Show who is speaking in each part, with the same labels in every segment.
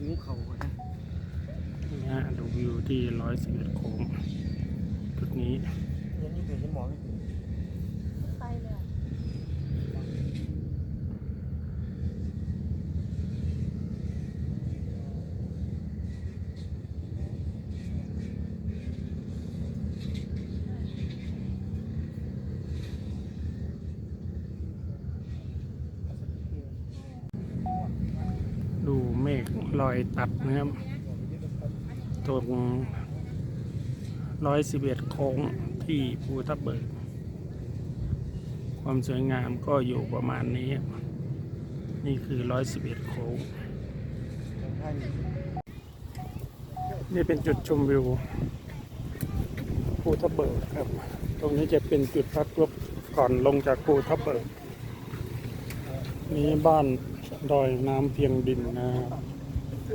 Speaker 1: หิวเขาอะนะ
Speaker 2: นี่ฮะดูวิวที่ร้อยสิบเอ็ดโค้งจุดนี้
Speaker 1: เดี๋ยวนี้เป็นหมอไม่ถึง
Speaker 3: ไปเลยอะ
Speaker 2: ดูเมฆลอยตัดนะครับตรงร้อยสิบเอ็ดโค้งที่ภูทับเบิก ความสวยงามก็อยู่ประมาณนี้ นี่คือร้อยสิบเอ็ดโค้ง
Speaker 1: นี่
Speaker 2: เป็นจุดชมวิวภูทับเบิกครับ ตรงนี้จะเป็นจุดพักรบก่อนลงจากภูทับเบิกนี่บ้านดอยน้ำเพียงดินนะครับ จุ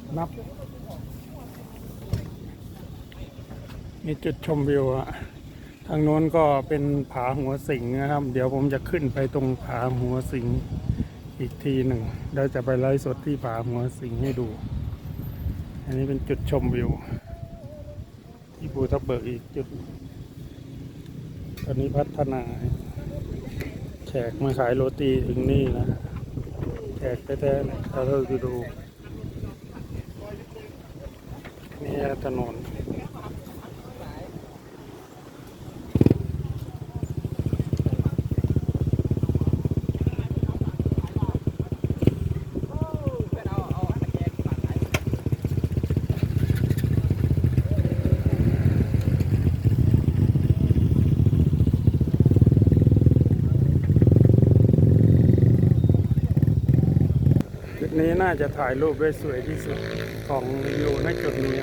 Speaker 2: ดนับนี่จุดชมวิวอะทางโน้นก็เป็นผาหัวสิงนะครับ เดี๋ยวผมจะขึ้นไปตรงผาหัวสิงอีกทีหนึ่งเราจะไปไลฟ์สดที่ผาหัวสิงให้ดู อันนี้เป็นจุดชมวิว ที่ภูทับเบิกอีกจุด ตอนนี้พัฒนา ขกมาขายโรตีถึงนี่นะแขกแท้ๆเลยเราเราไปดูนี่ถนน จุด น่าจะถ่ายรูปได้สวยที่สุดของวิวในจุดนี้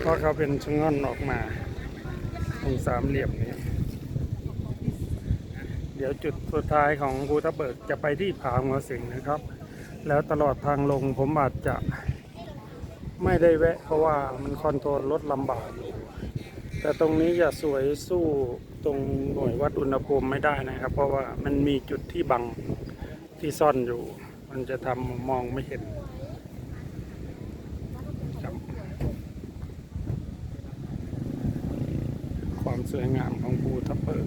Speaker 2: เพราะเขาเป็นชงอนออกมาตรงสามเหลี่ยมนี้เดี๋ยวจุดสุดท้ายของภูทับเบิกจะไปที่ผาหัวสิงนะครับ แล้วตลอดทางลงผมอาจจะไม่ได้แวะ เพราะว่ามันคอนโทรลรถลำบากอยู่แต่ตรงนี้จะสวยสู้ตรงหน่วยวัดอุณหภูมิไม่ได้นะครับ เพราะว่ามันมีจุดที่บังที่ซ่อนอยู่ มันจะทำมองไม่เห็นครับความสวยงามของภูทับเบิก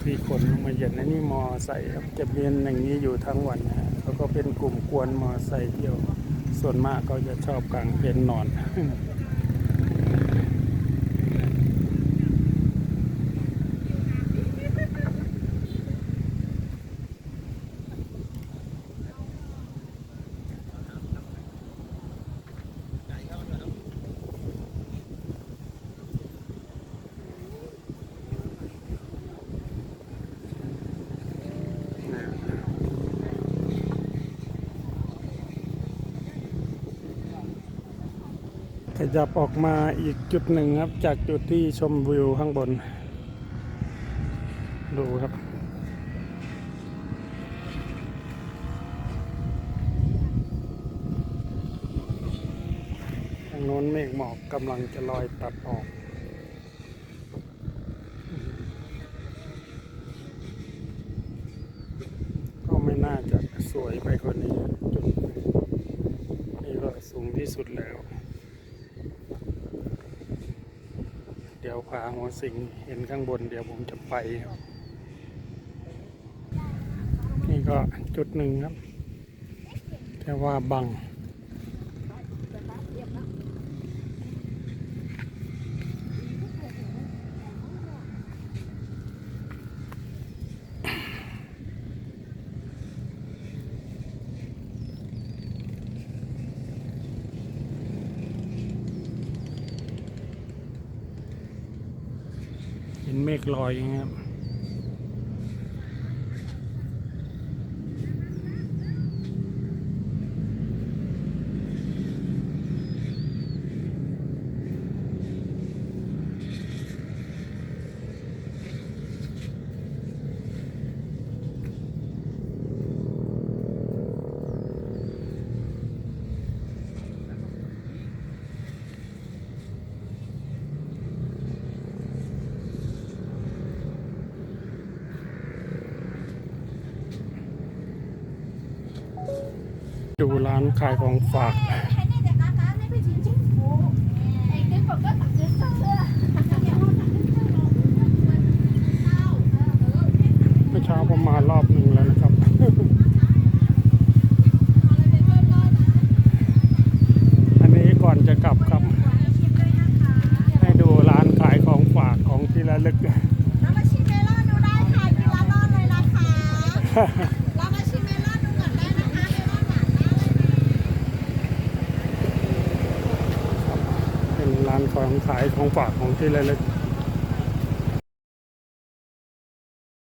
Speaker 2: ที่คนมาเย็นอันนี้มอไซค์ครับจะเรียนอย่างนี้อยู่ทั้งวันนะแล้วก็เป็นกลุ่มกวนมอไซค์เที่ยว ส่วนมากก็จะชอบกางเต็นท์นอน ขยับออกมาอีกจุดหนึ่งครับ จากจุดที่ชมวิวข้างบน ดูครับทางโน้นเมฆหมอกกำลังจะลอยตัดออกก็ไม่น่าจะสวยไปกว่านี้จุดนี้ก็สูงที่สุดแล้ว เดี๋ยวาหัวสิงเห็นข้างบนเดี๋ยวผมจะไป นี่ก็จุดหนึ่งครับ แต่ว่าบัง เมฆลอยอย่างเงี้ยครับ ดูร้านขายของฝาก เมื่เช้าผมมารอบหนึ่งแล้วนะ ของขา
Speaker 3: ย
Speaker 2: ของฝากของที่ระลึก